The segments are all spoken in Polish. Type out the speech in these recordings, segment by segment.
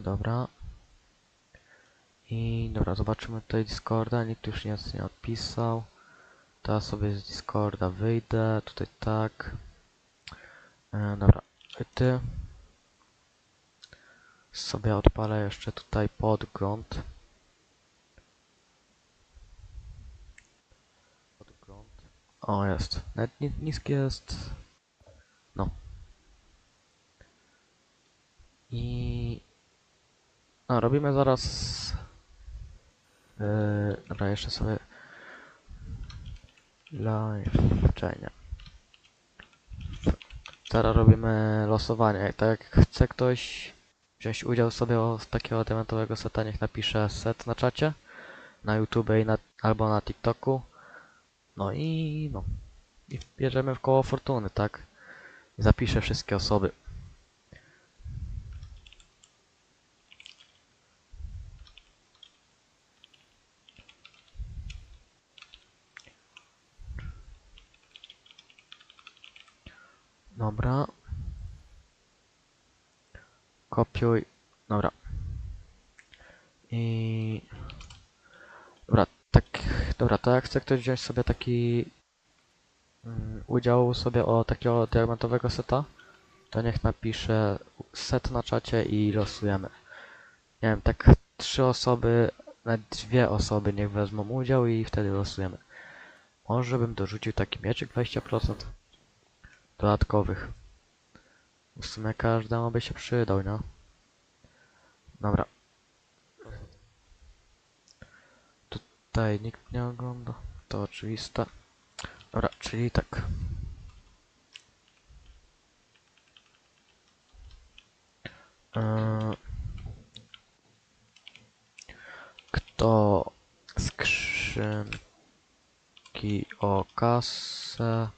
dobra. I dobra, zobaczymy tutaj Discorda, nikt już nic nie odpisał. Teraz sobie z Discorda wyjdę, tutaj tak. E, dobra, ty. Sobie odpalę jeszcze tutaj podgląd. Podgląd. O, jest. Nawet ni niski jest. No. I... No, robimy zaraz... Yy, dobra, jeszcze sobie... Live, czenia. Teraz robimy losowanie. Tak jak chce ktoś wziąć udział sobie takiego diamentowego seta, niech napisze set na czacie. Na YouTube i na, albo na TikToku. No i no. I bierzemy w koło fortuny, tak? Zapiszę wszystkie osoby. Dobra. Kopiuj. Dobra. I... Dobra, tak... Dobra, to jak chce ktoś wziąć sobie taki... Mm, udział sobie o takiego diamentowego seta, to niech napisze set na czacie i losujemy. Nie wiem, tak trzy osoby, nawet dwie osoby niech wezmą udział i wtedy losujemy. Może bym dorzucił taki mieczyk 20% dodatkowych. W sumie każdemu by się przydał, nie? Dobra. Tutaj nikt nie ogląda. To oczywiste. Dobra, czyli tak. Eee, Kto skrzynki o kasę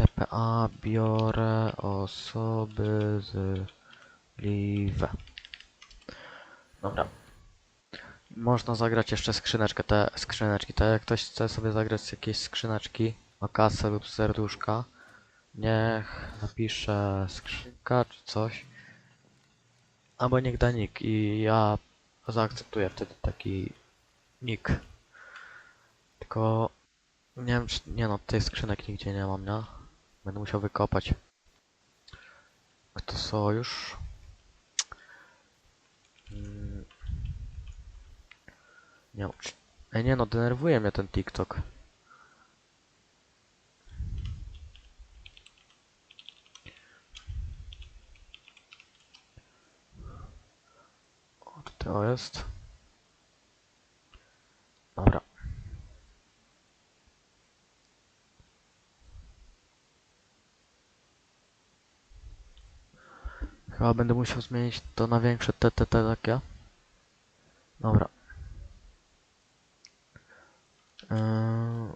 TPA biorę osoby z live. Dobra. Można zagrać jeszcze skrzyneczkę, te skrzyneczki. Tak jak ktoś chce sobie zagrać jakieś skrzyneczki o kasę lub serduszka, niech napisze skrzynka czy coś. Albo niech da nick i ja zaakceptuję wtedy taki nick. Tylko nie wiem czy... Nie no, tej skrzynek nigdzie nie mam, nie? Będę musiał wykopać. Kto sojusz? Mm. Nie. Ej, nie no, denerwuje mnie ten TikTok. O, tutaj o jest. Dobra. Chyba będę musiał zmienić to na większe TTT takie. Dobra. Eee...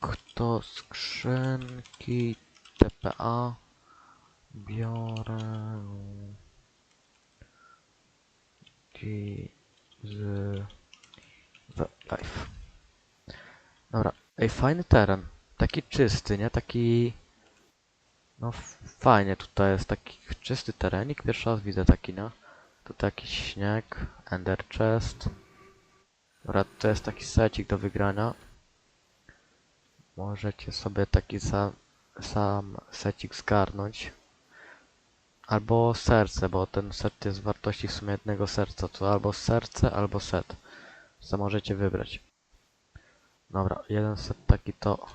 Kto skrzynki TPA biorę z live. Ej fajny teren, taki czysty, nie? Taki no fajnie tutaj jest taki czysty terenik, pierwszy raz widzę taki, nie? Tutaj jakiś śnieg, ender chest. Dobra, to jest taki secik do wygrania. Możecie sobie taki sam, sam secik zgarnąć. Albo serce, bo ten set jest wartości w sumie jednego serca. To albo serce, albo set. Co możecie wybrać. Dobra, jeden set taki to...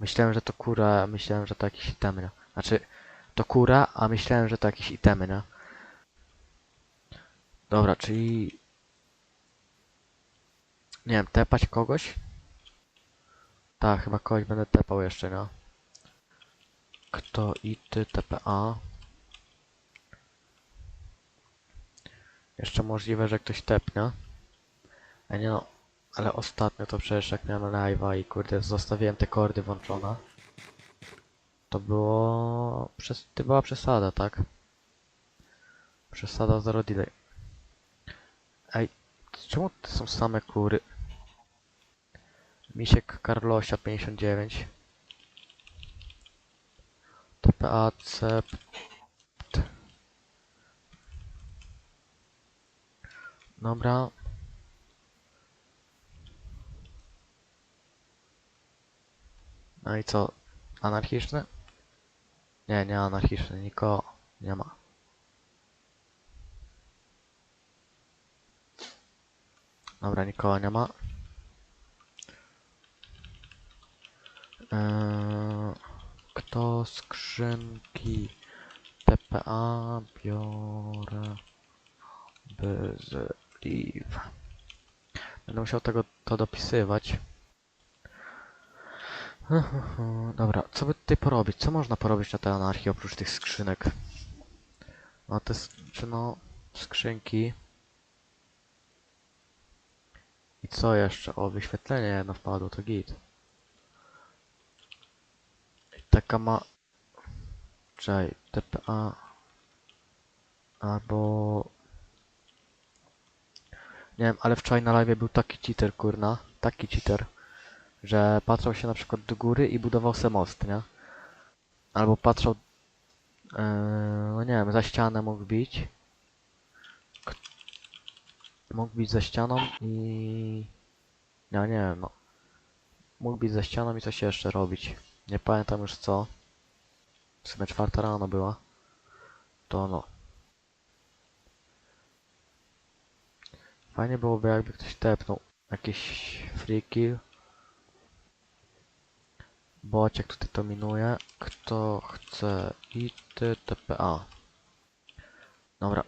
Myślałem, że to kura, myślałem, że to jakiś itemy, nie? Znaczy, to kura, a myślałem, że to jakiś itemy, nie? Dobra, czyli... Nie wiem, tepać kogoś? Tak, chyba kogoś będę tepał jeszcze, nie? Kto i ty TPA? Jeszcze możliwe, że ktoś tepnie. A nie no, ale ostatnio to przecież jak miałem live'a i kurde zostawiłem te kordy włączone. To było... Przez... To była przesada, tak? Przesada zero delay. Ej, czemu to są same kury? Misiek Karlosia 59. TPA cept. Dobra. No i co? Anarchiczny? Nie, nie anarchiczny, nikogo nie ma. Dobra, nikogo nie ma. Eee, kto skrzynki TPA biorę bez leave. Będę musiał tego to dopisywać. Dobra, co by tutaj porobić? Co można porobić na tej anarchii oprócz tych skrzynek? No te, czy no, skrzynki. I co jeszcze? O, wyświetlenie jedno wpadło, to git. I taka ma... Czekaj, TPA... Albo... Nie wiem, ale wczoraj na live był taki cheater, kurna. Taki cheater. Że patrzał się na przykład do góry i budował se most, nie? Albo patrzał... Yy, no nie wiem, za ścianę mógł bić. K- Mógł bić za ścianą i... Ja nie wiem, no. Mógł bić za ścianą i coś jeszcze robić. Nie pamiętam już co. W sumie czwarta rano była. To no. Fajnie byłoby jakby ktoś tepnął jakiś free kill. Bociek tutaj to minuje. Kto chce IT TPA. Dobra.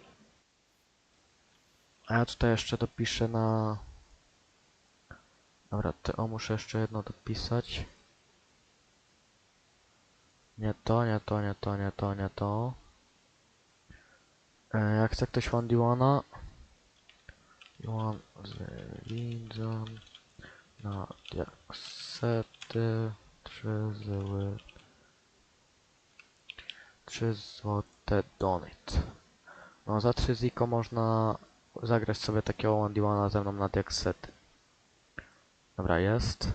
A ja tutaj jeszcze dopiszę na... Dobra, ty o muszę jeszcze jedno dopisać. Nie to, nie to, nie to, nie to, nie to. E, jak chce ktoś One D1, One z widzem na diaksety, trzy zły, trzy złote donate. No za 3 ziko można zagrać sobie takiego One D1 ze mną na diaksety. Dobra, jest.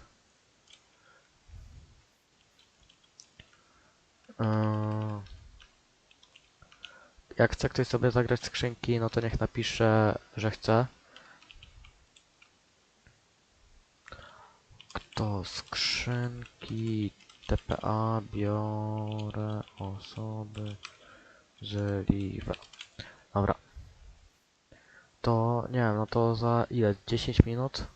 Eee, Jak chce ktoś sobie zagrać skrzynki, no to niech napisze, że chce. Kto skrzynki TPA biorę osoby z Live. Dobra. To nie wiem, no to za ile? 10 minut?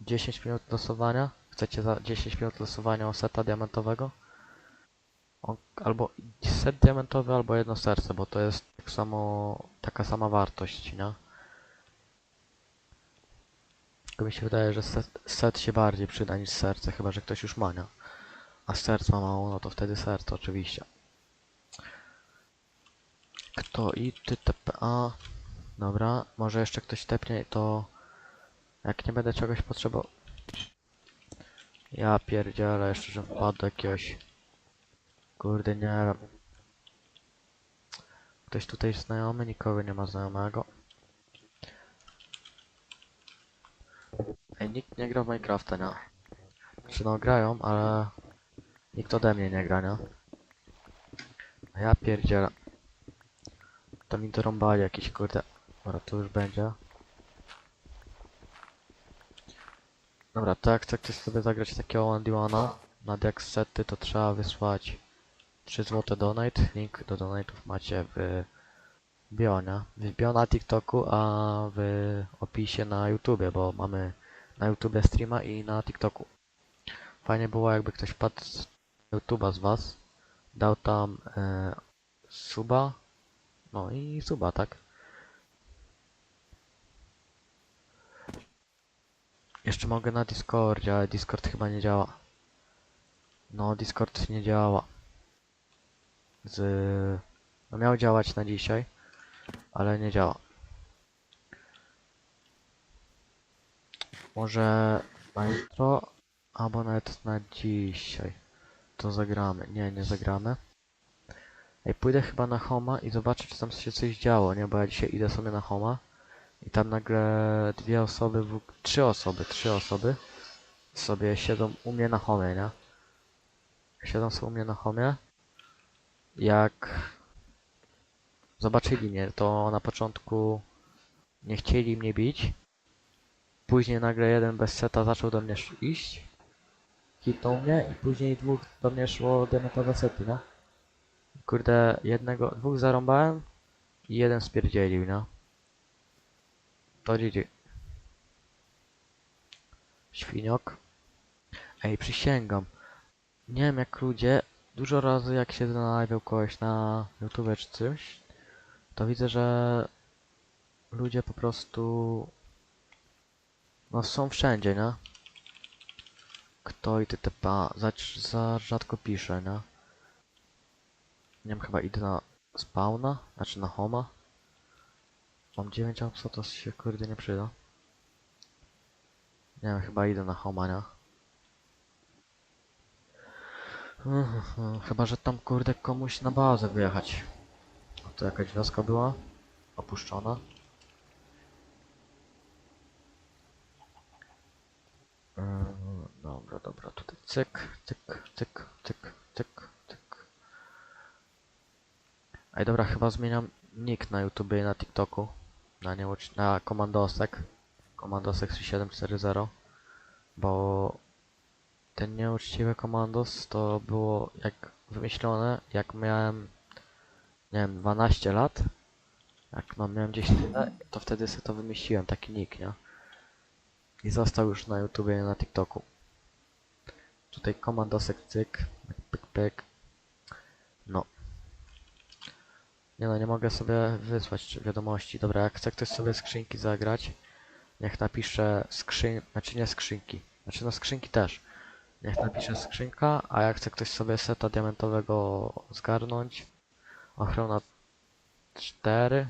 10 minut losowania? Chcecie za 10 minut losowania o seta diamentowego? O, albo set diamentowy, albo jedno serce, bo to jest tak samo, taka sama wartość, nie? Tylko mi się wydaje, że set, set się bardziej przyda niż serce, chyba że ktoś już ma, nie? A serc ma mało, no to wtedy serce oczywiście. Kto i ty TPA? Dobra, może jeszcze ktoś tepnie, to jak nie będę czegoś potrzebował. Ja pierdzielę jeszcze, że wpadł jakiegoś Kurde, nie wiem. Ktoś tutaj znajomy? Nikogo nie ma znajomego. Ej, nikt nie gra w Minecrafta, nie? Znaczy no grają, ale... Nikt ode mnie nie gra, nie? A ja pierdzielę. To mi dorąbali jakiś kurde... Dobra, to już będzie. Dobra, to jak chce ktoś sobie zagrać takiego d na sety, to trzeba wysłać 3 złote donate. Link do donate'ów macie w bionie. W bio na TikToku, a w opisie na YouTubie, bo mamy na YouTubie streama i na TikToku. Fajnie było jakby ktoś wpadł z YouTuba z was, dał tam e, suba, no i suba, tak? Jeszcze mogę na Discordzie, ale Discord chyba nie działa. No, Discord nie działa. Z... No miał działać na dzisiaj, ale nie działa. Może na jutro, albo nawet na dzisiaj. To zagramy. Nie, nie zagramy. Ej, pójdę chyba na Homa i zobaczę, czy tam się coś działo, nie? Bo ja dzisiaj idę sobie na Homa i tam nagle dwie osoby, trzy osoby, trzy osoby sobie siedzą u mnie na Homie, nie? Siedzą sobie u mnie na Homie jak zobaczyli mnie, to na początku nie chcieli mnie bić. Później nagle jeden bez seta zaczął do mnie iść. Hitnął mnie i później dwóch do mnie szło diamentowe sety, no. Kurde, jednego, dwóch zarąbałem i jeden spierdzielił, no. To GG. Świniok. Ej, przysięgam. Nie wiem jak ludzie, dużo razy jak się znajdę kogoś na YouTube czy coś, to widzę, że ludzie po prostu no są wszędzie, nie? Kto i ty typa za, za rzadko pisze, nie? Nie wiem, chyba idę na spawna, znaczy na homa. Mam 9 amsa, to się kurde nie przyda. Nie wiem, chyba idę na homa, nie? Chyba, że tam kurde komuś na bazę wyjechać. To jakaś wioska była? Opuszczona? Dobra, dobra, tutaj cyk, cyk, cyk, cyk, cyk, cyk. Ej, dobra, chyba zmieniam nick na YouTube i na TikToku. Na nie na Komandosek. Komandosek 3740. Bo ten nieuczciwy komandos to było jak wymyślone, jak miałem, nie wiem, 12 lat. Jak no miałem gdzieś tyle, to wtedy sobie to wymyśliłem, taki nick, nie? I został już na YouTubie i na TikToku. Tutaj komandosek cyk, pyk pyk. No. Nie no, nie mogę sobie wysłać wiadomości. Dobra, jak chce ktoś sobie skrzynki zagrać, niech napisze skrzyn... Znaczy nie skrzynki. Znaczy no skrzynki też. Niech napisze skrzynka, a jak chce ktoś sobie seta diamentowego zgarnąć, ochrona 4,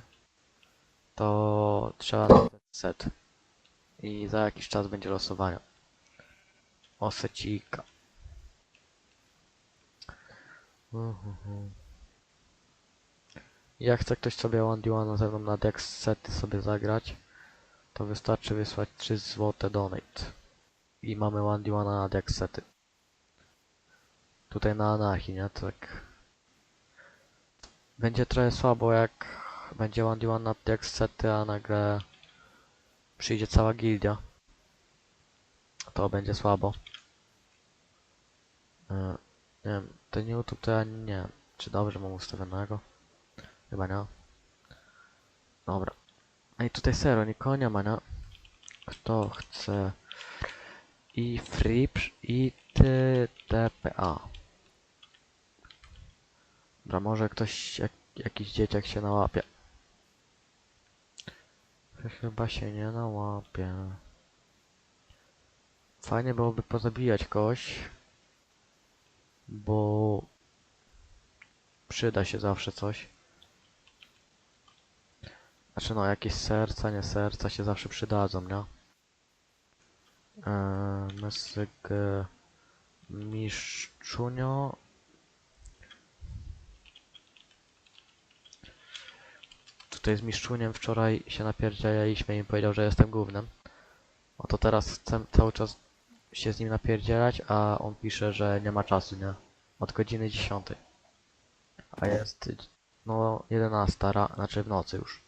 to trzeba set. I za jakiś czas będzie losowanie. O secika. Uhuhu. Jak chce ktoś sobie one d one ze mną na Dex sety sobie zagrać, to wystarczy wysłać 3 złote donate. I mamy one d one na Dex sety. Tutaj na anarchii, nie? Tak. Będzie trochę słabo jak będzie one d one na Dex sety, a nagle przyjdzie cała gildia. To będzie słabo. E, nie wiem, ten YouTube to ja nie wiem, czy dobrze mam ustawionego. Chyba nie. Dobra. I tutaj sero, nikogo nie ma, nie? Kto chce i frips i TPA. Dobra, może ktoś, jak, jakiś dzieciak się nałapie. Chyba się nie nałapie. Fajnie byłoby pozabijać kogoś, bo przyda się zawsze coś. Znaczy no, jakieś serca, nie serca się zawsze przydadzą, nie? Eee, Mysyk e, Miszczunio Tutaj z Miszczuniem wczoraj się napierdzielaliśmy i powiedział, że jestem głównym. Oto teraz chcę cały czas się z nim napierdzielać, a on pisze, że nie ma czasu, nie? Od godziny 10. A jest no 11, ra, znaczy w nocy już.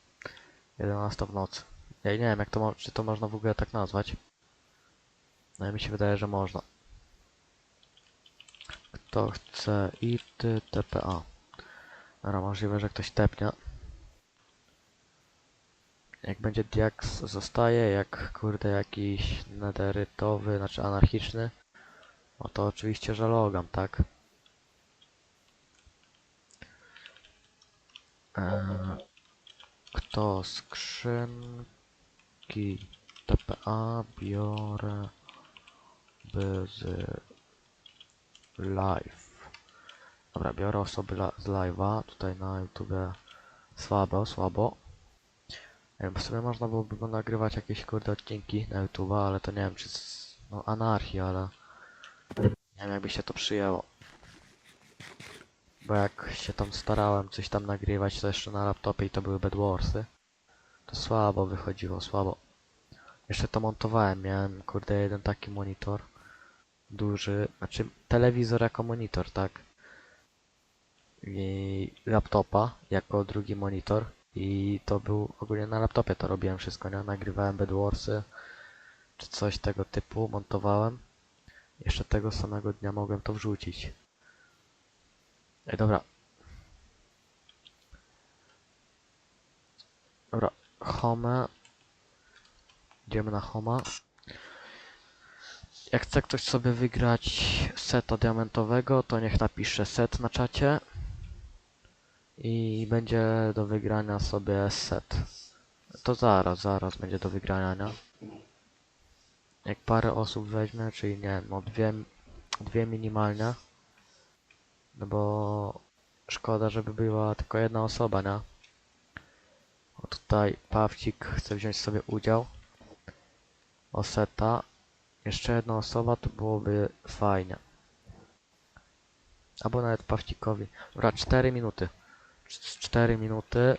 11 w nocy. Ja nie wiem jak to czy to można w ogóle tak nazwać. No i mi się wydaje, że można. Kto chce IT TPA. Dobra, możliwe, że ktoś tepnie. Jak będzie Diax zostaje, jak kurde jakiś nederytowy, znaczy anarchiczny, no to oczywiście, że logam, tak? Eee, kto skrzynki TPA biorę bez live. Dobra, biorę osoby z live'a, tutaj na YouTube słabo, słabo. W sumie można byłoby nagrywać jakieś kurde odcinki na YouTube, ale to nie wiem czy z, no anarchii, ale nie wiem jakby się to przyjęło. Bo jak się tam starałem coś tam nagrywać, to jeszcze na laptopie i to były Bedwarsy, to słabo wychodziło, słabo. Jeszcze to montowałem, miałem kurde jeden taki monitor, duży, znaczy telewizor jako monitor, tak? i laptopa jako drugi monitor i to był ogólnie na laptopie to robiłem wszystko, nie? Nagrywałem Bedwarsy czy coś tego typu, montowałem. Jeszcze tego samego dnia mogłem to wrzucić. Ej, dobra. Dobra, home. Idziemy na homa. Jak chce ktoś sobie wygrać seta diamentowego, to niech napisze set na czacie. I będzie do wygrania sobie set. To zaraz, zaraz będzie do wygrania, nie? Jak parę osób weźmie, czyli nie, no dwie, dwie minimalnie. No bo szkoda, żeby była tylko jedna osoba, nie? O tutaj Pawcik chce wziąć sobie udział. O seta. Jeszcze jedna osoba to byłoby fajnie. Albo nawet Pawcikowi. Dobra, 4 minuty. 4 minuty.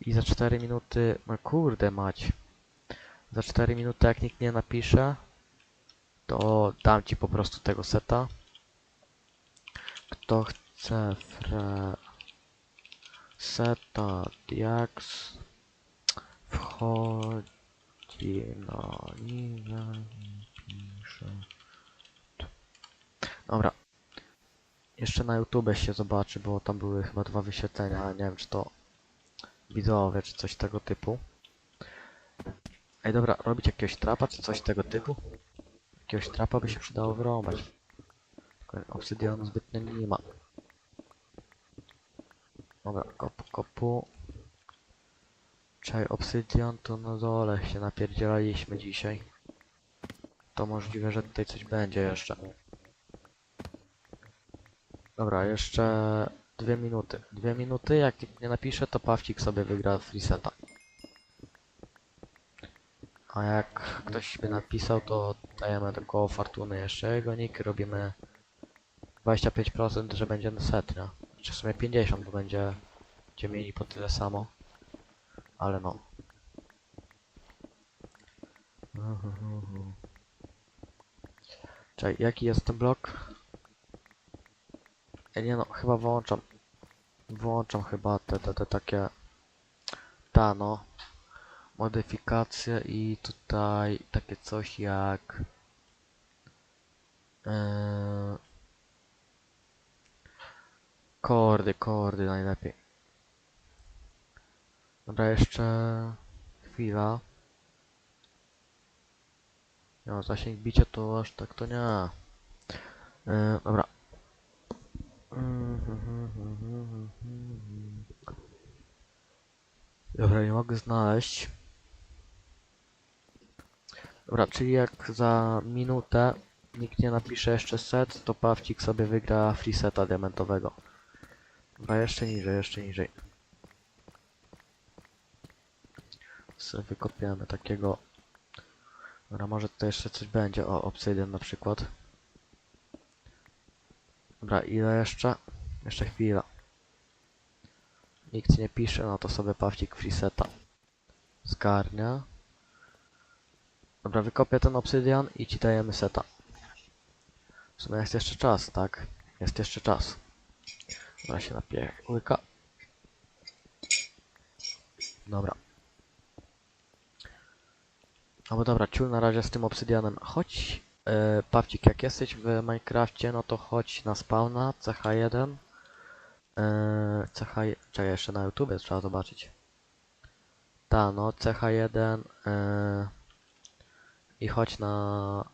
I za 4 minuty... No kurde mać. Za 4 minuty jak nikt nie napisze, to dam ci po prostu tego seta. Kto chce fre... Seta Diax wchodzi na linę i pisze. Dobra. Jeszcze na YouTube się zobaczy, bo tam były chyba dwa wyświetlenia, nie wiem czy to widzowie, czy coś tego typu. Ej, dobra, robić jakiegoś trapa, czy coś tego typu? Jakiegoś trapa by się przydało wyrąbać. Tylko obsydianu zbytnio nie ma. Dobra, kopu, kopu. Czaj, obsydian to na dole się napierdzielaliśmy dzisiaj. To możliwe, że tutaj coś będzie jeszcze. Dobra, jeszcze dwie minuty. Dwie minuty, jak nie napisze, to Pawcik sobie wygra freeseta. A jak ktoś by napisał, to dajemy do koło fortuny jeszcze jego nick, robimy 25%, że będzie na set, nie? Czy w sumie 50, bo będzie, będziemy mieli po tyle samo. Ale no. Czekaj, jaki jest ten blok? Ja nie no, chyba włączam. Włączam chyba te, te, te takie... Ta no. Modyfikacje i tutaj takie coś jak... Yy... Kordy, kordy najlepiej. Dobra, jeszcze chwila. No, zasięg bicia to aż tak to nie. Yy, dobra. Dobra, nie mogę znaleźć. Dobra, czyli jak za minutę nikt nie napisze jeszcze set, to Pawcik sobie wygra free seta diamentowego. Dobra, jeszcze niżej, jeszcze niżej. Sobie wykopiemy takiego... Dobra, może tutaj jeszcze coś będzie. O, obsydian na przykład. Dobra, ile jeszcze? Jeszcze chwila. Nikt nie pisze, no to sobie Pawcik free seta. Zgarnia. Dobra, wykopię ten obsydian i ci dajemy seta. W sumie jest jeszcze czas, tak? Jest jeszcze czas. Dobra, się napiję łyka. Dobra. No bo dobra, ciul na razie z tym obsydianem. Chodź, e, Pawcik, jak jesteś w Minecrafcie, no to chodź na spawna, CH1. E, CH... Czekaj, jeszcze na YouTube trzeba zobaczyć. Ta, no, CH1. E, I chodź na...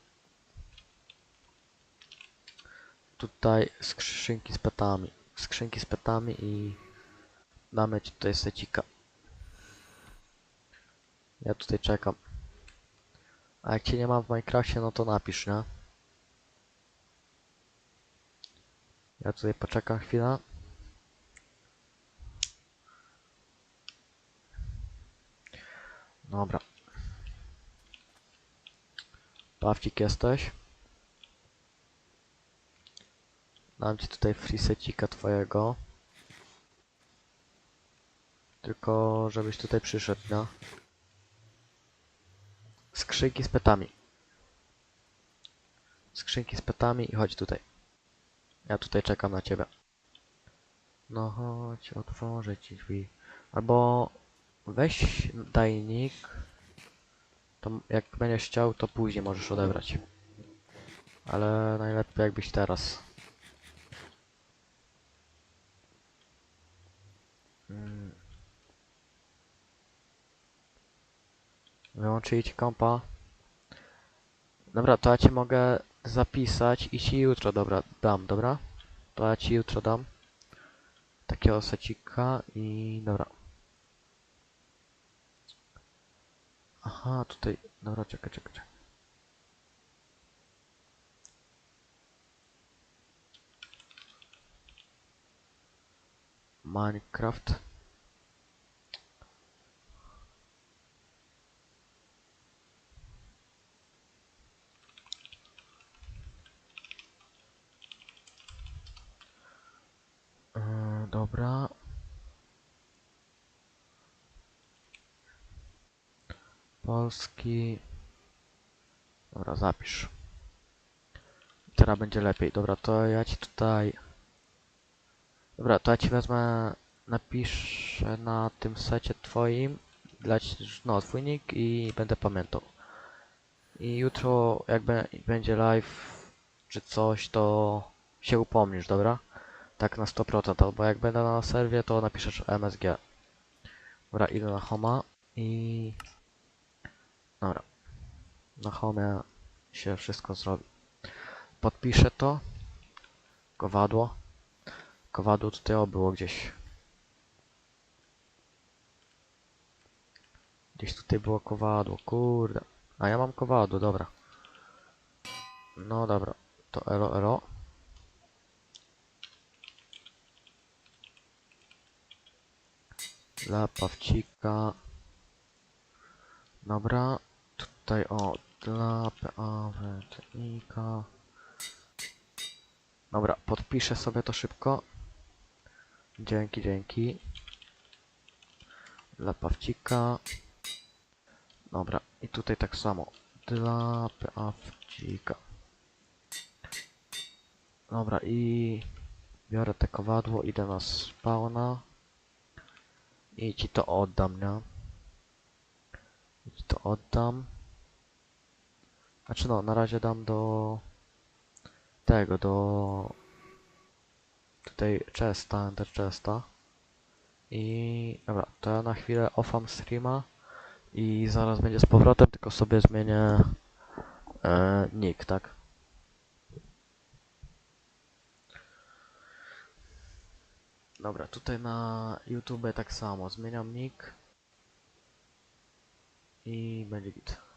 Tutaj skrzynki z petami. Skrzynki z petami i... Damy ci tutaj secika. Ja tutaj czekam. A jak cię nie mam w Minecrafcie, no to napisz, nie? Ja tutaj poczekam chwilę. Dobra. Pawcik jesteś? Dam ci tutaj freesecika twojego. Tylko żebyś tutaj przyszedł, no. Skrzynki z petami. Skrzynki z petami i chodź tutaj. Ja tutaj czekam na ciebie. No chodź, otworzę ci drzwi. Albo weź daj nick. To jak będziesz chciał, to później możesz odebrać. Ale najlepiej jakbyś teraz. Mm. Wyłączyli ci kompa. Dobra, to ja ci mogę zapisać i ci jutro, dobra, dam, dobra? To ja ci jutro dam. Takiego secika i dobra. Aha, tutaj, dobra, czekaj, czekaj, czekaj. Minecraft. Yy, dobra. Polski. Dobra, zapisz. Teraz będzie lepiej. Dobra, to ja ci tutaj. Dobra, to ja ci wezmę. Napiszę na tym secie twoim. Dać, no, twój nick i będę pamiętał. I jutro, jak będzie live czy coś, to się upomnisz, dobra? Tak na 100%, albo jak będę na serwie, to napiszesz MSG. Dobra, idę na Homa i... Dobra. Na Homie się wszystko zrobi. Podpiszę to. Kowadło. Kowadło tutaj o było gdzieś. Gdzieś tutaj było kowadło, kurde. A ja mam kowadło, dobra. No dobra, to elo elo. Dla Pawcika. Dobra, tutaj o, dla Pawcika. Dobra, podpiszę sobie to szybko. Dzięki, dzięki. Dla Pawcika. Dobra, i tutaj tak samo. Dla Pawcika. Dobra, i biorę te kowadło, idę na spawna. I ci to oddam, nie? I ci to oddam. Znaczy no, na razie dam do tego, do tutaj chesta, enter chesta. I dobra, to ja na chwilę offam streama i zaraz będzie z powrotem, tylko sobie zmienię e, nick, tak? Dobra, tutaj na YouTube tak samo, zmieniam nick i będzie git.